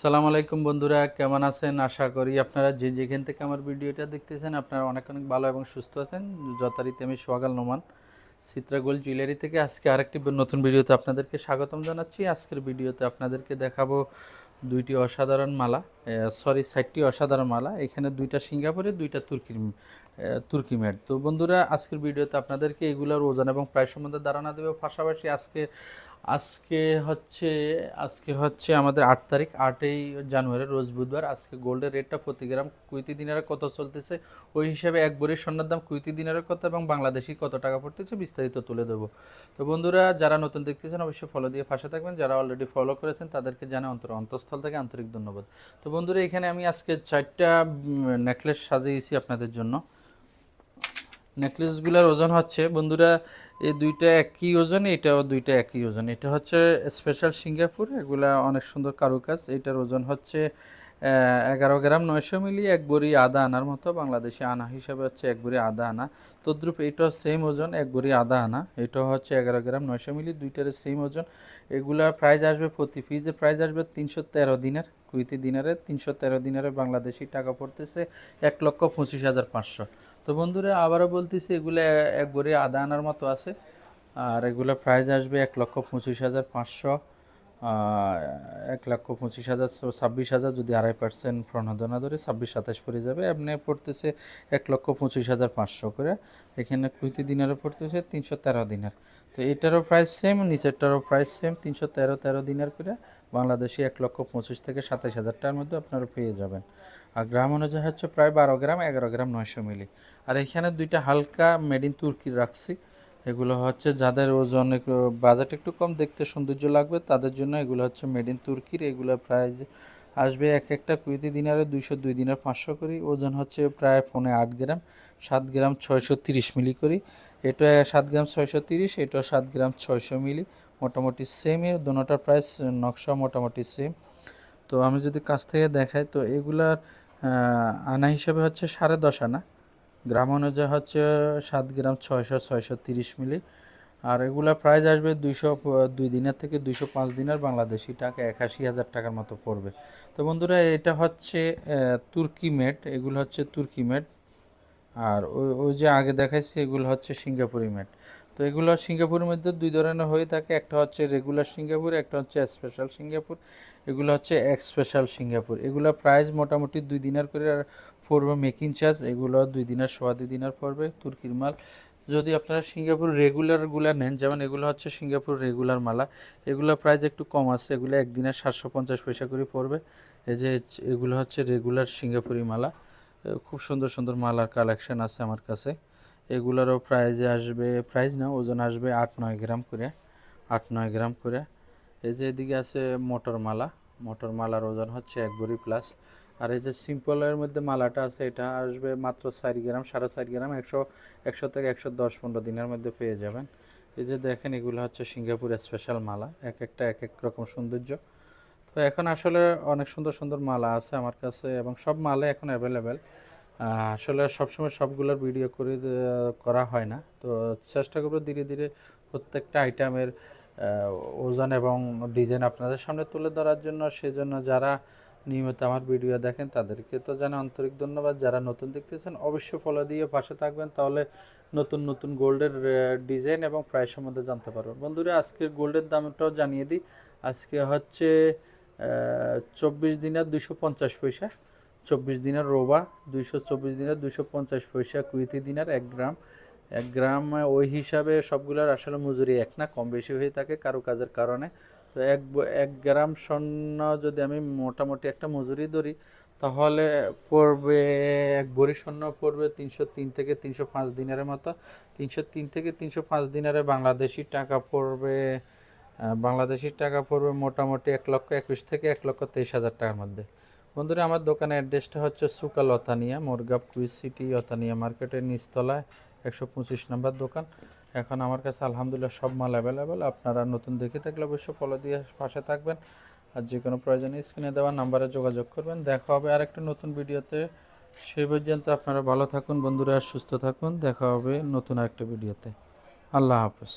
সালাম আলাইকুম বন্ধুরা, কেমন আছেন? আশা করি আপনারা যে যেখান থেকে আমার ভিডিওটা দেখতেছেন, আপনারা অনেক অনেক ভালো এবং সুস্থ আছেন। যথারীতি আমি সোহাগাল নোমান চিত্রাগোল জুয়েলারি থেকে আজকে আরেকটি নতুন ভিডিওতে আপনাদেরকে স্বাগতম জানাচ্ছি। আজকের ভিডিওতে আপনাদেরকে দেখাবো দুইটি অসাধারণ মালা সরি সাইটটি অসাধারণ মালা। এখানে দুইটা সিঙ্গাপুরে, দুইটা তুর্কির তুর্কি ম্যাট তো বন্ধুরা, আজকের ভিডিওতে আপনাদেরকে এগুলোর ওজন এবং প্রায় সম্বন্ধে ধারণা দেবে। পাশাপাশি আজকে আজকে হচ্ছে আজকে হচ্ছে আমাদের আট তারিখ, আটই জানুয়ারি, রোজ বুধবার। আজকে গোল্ডের রেটটা প্রতি গ্রাম কুইতি দিনারে কত চলতেছে? ওই হিসাবে এক বড়ির স্বর্ণের দাম কুইতি দিনারের কত এবং বাংলাদেশি কত টাকা পড়তেছে বিস্তারিত তুলে দেবো তো বন্ধুরা, যারা নতুন দেখতেছেন অবশ্যই ফলো দিয়ে পাশে থাকবেন। যারা অলরেডি ফলো করেছেন, তাদেরকে জানে অন্তর, অন্তঃস্থল থেকে আন্তরিক ধন্যবাদ। তো বন্ধুরা, এখানে আমি আজকে চারটা নেকলেস সাজিয়েছি আপনাদের জন্য। নেকলেসগুলোর ওজন হচ্ছে, বন্ধুরা এই দুইটা একই ওজন, এটাও দুইটা একই ওজন। এটা হচ্ছে স্পেশাল সিঙ্গাপুর, এগুলা অনেক সুন্দর কারুকাজ। এটার ওজন হচ্ছে এগারো গ্রাম নয়শো মিলি, এক বড়ি আদা আনার মতো। বাংলাদেশে আনা হিসাবে হচ্ছে এক বড়ি আদা আনা। তদ্রুপ এটাও সেম ওজন, এক বড়ি আদা আনা। এটাও হচ্ছে এগারো গ্রাম নয়শো মিলি, দুইটার সেম ওজন। এগুলা প্রাইস আসবে প্রতি ফিজে প্রাইস আসবে তিনশো তেরো দিনের, কুইতি দিনারে তিনশো তেরো দিনারে বাংলাদেশি টাকা পড়তেছে এক লক্ষ পঁচিশ হাজার পাঁচশো। তো বন্ধুরা, আবারও বলতেছি, এগুলো এক আদা আনার মতো আছে। আর এগুলো প্রাইস আসবে এক লক্ষ পঁচিশ হাজার পাঁচশো। এক লক্ষ পঁচিশ হাজার ছাব্বিশ হাজার যদি আড়াই পার্সেন্ট প্রণোদনা ধরে ছাব্বিশ সাতাশ পড়ে যাবে। এমনি পড়তেছে এক লক্ষ পঁচিশ হাজার পাঁচশো করে। এখানে কুইতি দিনেরও পড়তেছে, তিনশো তেরো দিনের। তো এটারও প্রাইস সেম নিচেরটারও প্রাইস সেম তিনশো তেরো তেরো দিনের করে বাংলাদেশি এক লক্ষ পঁচিশ থেকে সাতাশ হাজার টাকার মধ্যে আপনারা পেয়ে যাবেন। আর গ্রাম অনুযায়ী হচ্ছে প্রায় বারো গ্রাম, এগারো গ্রাম, নয়শো মিলি। আর এখানে দুইটা হালকা মেড ইন তুর্কির রাখছি। এগুলো হচ্ছে যাদের ওজন একটু বাজেট একটু কম, দেখতে সৌন্দর্য লাগবে, তাদের জন্য এগুলো হচ্ছে মেড ইন তুর্কির এগুলো প্রাইস আসবে এক একটা কুইতি দিনারে দুইশো দুই দিনের পাঁচশো করি। ওজন হচ্ছে প্রায় ফোনে আট গ্রাম, সাত গ্রাম ছয়শো তিরিশ মিলি করি। এটা সাত গ্রাম ছয়শো তিরিশ, এটা সাত গ্রাম ছয়শো মিলি, মোটামুটি সেমই দোনোটার প্রাইস নকশা মোটামুটি সেম তো আমি যদি কাছ থেকে দেখাই, তো এগুলার আনা হিসাবে হচ্ছে সাড়ে দশ আনা। গ্রাম অনুযায়ী হচ্ছে সাত গ্রাম ছয়শো ছয়শো তিরিশ মিলি। আর এগুলা প্রাইস আসবে দুইশো, দুই দিনের থেকে দুইশো পাঁচ দিনের বাংলাদেশি টাকা, একাশি হাজার টাকার মতো পড়বে। তো বন্ধুরা, এটা হচ্ছে তুর্কি মেড এগুলো হচ্ছে তুর্কি মেড আর ওই যে আগে দেখাইছি, এগুলো হচ্ছে সিঙ্গাপুরি ম্যাট তো এগুলো সিঙ্গাপুরের মধ্যে দুই ধরনের হয়ে থাকে। একটা হচ্ছে রেগুলার সিঙ্গাপুর, একটা হচ্ছে স্পেশাল সিঙ্গাপুর। এগুলো হচ্ছে এক্স স্পেশাল সিঙ্গাপুর। এগুলো প্রাইস মোটামুটি দুই দিনের করে আর পড়বে মেকিং চার্জ এগুলো দুই দিনের সোয়া দুই দিনের পড়বে, তুর্কির মাল। যদি আপনারা সিঙ্গাপুর রেগুলারগুলো নেন, যেমন এগুলো হচ্ছে সিঙ্গাপুর রেগুলার মালা, এগুলো প্রাইস একটু কম আছে, এগুলো একদিনের সাতশো পঞ্চাশ পয়সা করে পড়বে। এই যে এগুলো হচ্ছে রেগুলার সিঙ্গাপুরি মালা। খুব সুন্দর সুন্দর মালার কালেকশন আছে আমার কাছে। এগুলোরও প্রাইজ আসবে প্রাইস না, ওজন আসবে আট নয় গ্রাম করে, আট নয় গ্রাম করে। এই যে এদিকে আছে মোটর মালা, মোটর মালার ওজন হচ্ছে এক ভরি প্লাস আর এই যে সিম্পলের মধ্যে মালাটা আছে, এটা আসবে মাত্র চার গ্রাম, সাড়ে চার গ্রাম, একশো একশো থেকে একশো দশ পনেরো দিনের মধ্যে পেয়ে যাবেন। এই যে দেখেন, এগুলো হচ্ছে সিঙ্গাপুরের স্পেশাল মালা, এক একটা, এক এক রকম সৌন্দর্য। তো এখন আসলে অনেক সুন্দর সুন্দর মালা আছে আমার কাছে এবং সব মালে এখন অ্যাভেলেবেল আসলে সবসময় সবগুলোর ভিডিও করে করা হয় না। তো চেষ্টা করব ধীরে ধীরে প্রত্যেকটা আইটেমের ওজন এবং ডিজাইন আপনাদের সামনে তুলে ধরার জন্য। সেজন্য যারা নিয়মিত আমার ভিডিও দেখেন, তাদেরকে তো জানা আন্তরিক ধন্যবাদ। যারা নতুন দেখতেছেন, অবশ্যই ফলো দিয়ে পাশে থাকবেন, তাহলে নতুন নতুন গোল্ডের ডিজাইন এবং প্রাইস সম্বন্ধে জানতে পারবেন। বন্ধুরা, আজকের গোল্ডের দামটাও জানিয়ে দিই। আজকে হচ্ছে চব্বিশ দিনের দুশো পঞ্চাশ পয়সা, চব্বিশ দিনের রোবা, দুইশো চব্বিশ দিনের দুশো পঞ্চাশ পয়সা, কুইতি দিনের এক গ্রাম। এক গ্রাম ওই হিসাবে সবগুলোর আসলে মজুরি এক না, কম বেশি হয়ে থাকে কারও কাজের কারণে। তো এক এক গ্রাম স্বর্ণ যদি আমি মোটামুটি একটা মজুরি ধরি, তাহলে পড়বে, এক ভরি স্বর্ণ পড়বে তিনশো তিন থেকে তিনশো পাঁচ দিনের মতো। তিনশো তিন থেকে তিনশো পাঁচ দিনের বাংলাদেশি টাকা পড়বে বাংলাদেশি টাকা পড়বে মোটামুটি এক লক্ষ একুশ থেকে এক লক্ষ তেইশ হাজার টাকার মধ্যে। বন্ধুরা, আমার দোকানের অ্যাড্রেসটা হচ্ছে সুকাল অতানিয়া মোরগাপ কুইজ সিটি অতানিয়া মার্কেটের নিচতলায়। একশো পঁচিশ নাম্বার দোকান। এখন আমার কাছে আলহামদুলিল্লাহ সব মাল অ্যাভেলেবেল আপনারা নতুন দেখে থাকলে অবশ্যই ফলো দিয়ে পাশে থাকবেন। আর যে কোনো প্রয়োজনে স্ক্রিনে দেওয়া নাম্বারে যোগাযোগ করবেন। দেখা হবে আরেকটা নতুন ভিডিওতে। সেই পর্যন্ত আপনারা ভালো থাকুন, বন্ধুরা সুস্থ থাকুন। দেখা হবে নতুন আরেকটা ভিডিওতে। আল্লাহ হাফেজ।